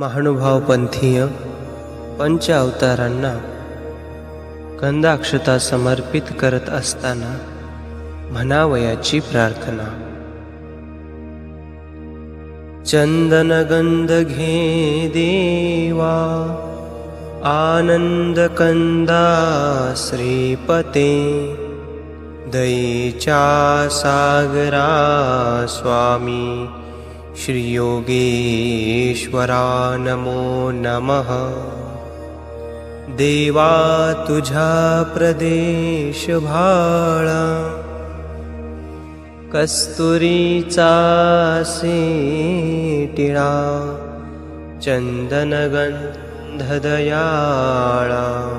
महानुभावपंथीय पंच अवतारांना गंधाक्षता समर्पित करत असताना म्हणावयाची प्रार्थना. चंदनगंध घे देवा आनंदकंदा श्रीपते दयेच्या सागरा स्वामी. श्रीयोगेश्वरा नमो। नमः देवा तुझा प्रदेश भाळा। कस्तुरीचा सेटिळा चंदनगंधदयाळा।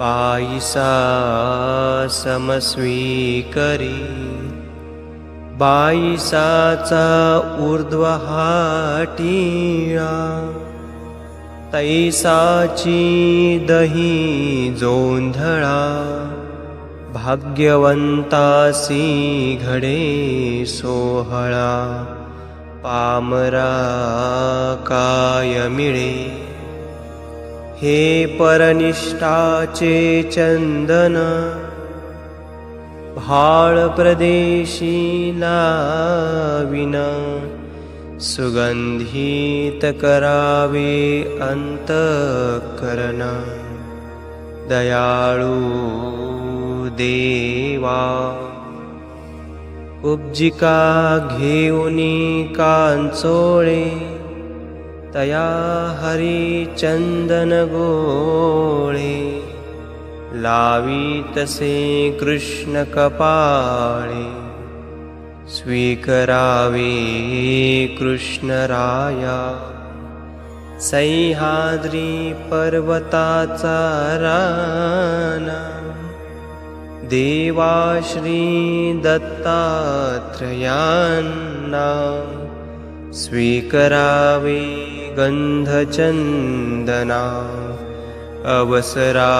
पायिसा समस्वीकरी बाईसाचा ऊर्ध्वहाटिळा तैसाची दही जोंधळा भाग्यवंतासी घडे सोहळा पामरा काय मिळे. हे परनिष्ठाचे चंदन भाळ प्रदेशी लाविना सुगंधित करावे अंतकरण। दयाळू देवा उपजिका घेऊनी कांचोळे तया हरिचंदन गोळे लावीतसे कृष्ण कपाळे स्वीकरावे कृष्णराया सह्याद्री पर्वताचा राना देवा श्री दत्तात्रयान्ना स्वीकरावे गन्धचन्दना अवसरा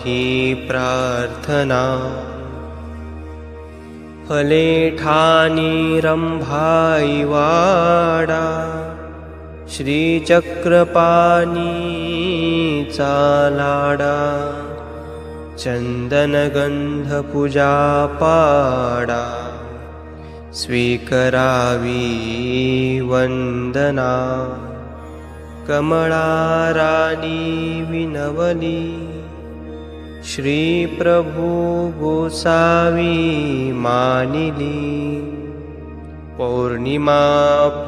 हि प्रार्थना। फले ठानी रम्भाइवाडा श्रीचक्रपाणी चालाडा। चन्दनगन्धपूजा पाडा स्वीकरावी वन्दना कमळाराणी विनवली श्रीप्रभु गोसावी मानिली। पौर्णिमा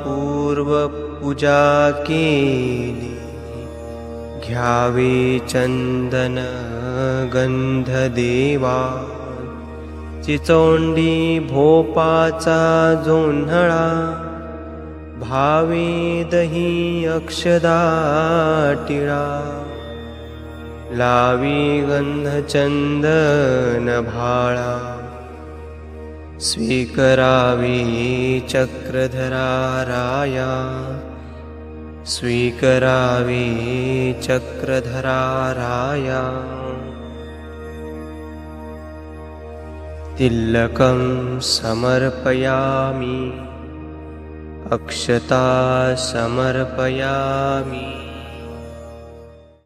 पूर्वपूजा केली घ्यावे चंदन गंधदेवा। चिचोंडी भोपाचा जोन्हळा भावे दही अक्षदा टिळा लावी गंधचंदन भाळा स्वीकरावी चक्रधरा राया। स्वीकरावी चक्रधरा राया। तिलकं समर्पयामि अक्षता समर्पयामि।